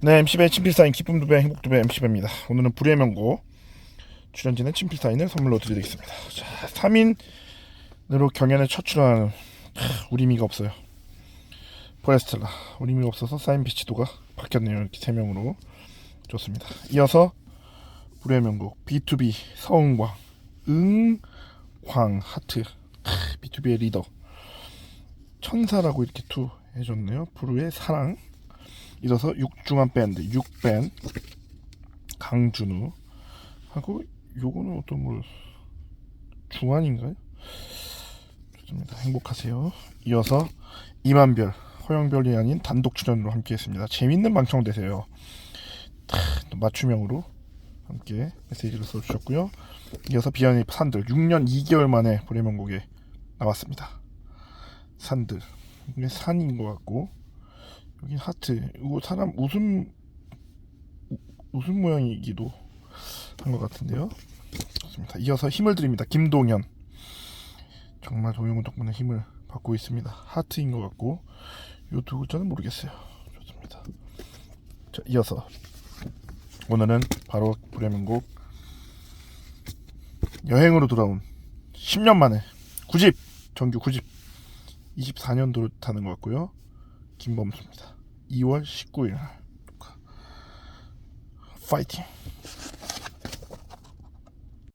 네, MC배 친필사인 기쁨 두배 행복 두배 MC배입니다. 오늘은 불의 명곡 출연진의 친필사인을 선물로 드리겠습니다. 자, 3인으로 경연에 첫 출연하는 하, 우리미가 없어요. 포레스텔라 우리미가 없어서 사인 비치도가 바뀌었네요. 이렇게 세 명으로 좋습니다. 이어서 불의 명곡 B2B 서은광 응광 하트 하, B2B의 리더 천사라고 이렇게 투 해줬네요. 부르의 사랑 이어서 육중한 밴드 육밴 강준우 하고 요거는 어떤 뭐 중환인가요? 좋습니다. 행복하세요. 이어서 이만별 허영별이 아닌 단독 출연으로 함께했습니다. 재밌는 방청 되세요. 맞춤형으로 함께 메시지를 써주셨고요. 이어서 비연의 산들 6년 2개월 만에 불의명곡에 나왔습니다. 산들 산인 것 같고 여기 하트. 이거 사람 웃음 우- 웃음 모양이기도 한 것 같은데요? 좋습니다. 이어서 힘을 드립니다. 김동현 정말 도영훈 덕분에 힘을 받고 있습니다. 하트인 것 같고 요두 글자는 모르겠어요. 좋습니다. 자 이어서 오늘은 바로 불의 명곡. 여행으로 돌아온 10년 만에 9집 정규 9집 24년도로 타는 것 같고요 김범수입니다. 2월 19일. 날 파이팅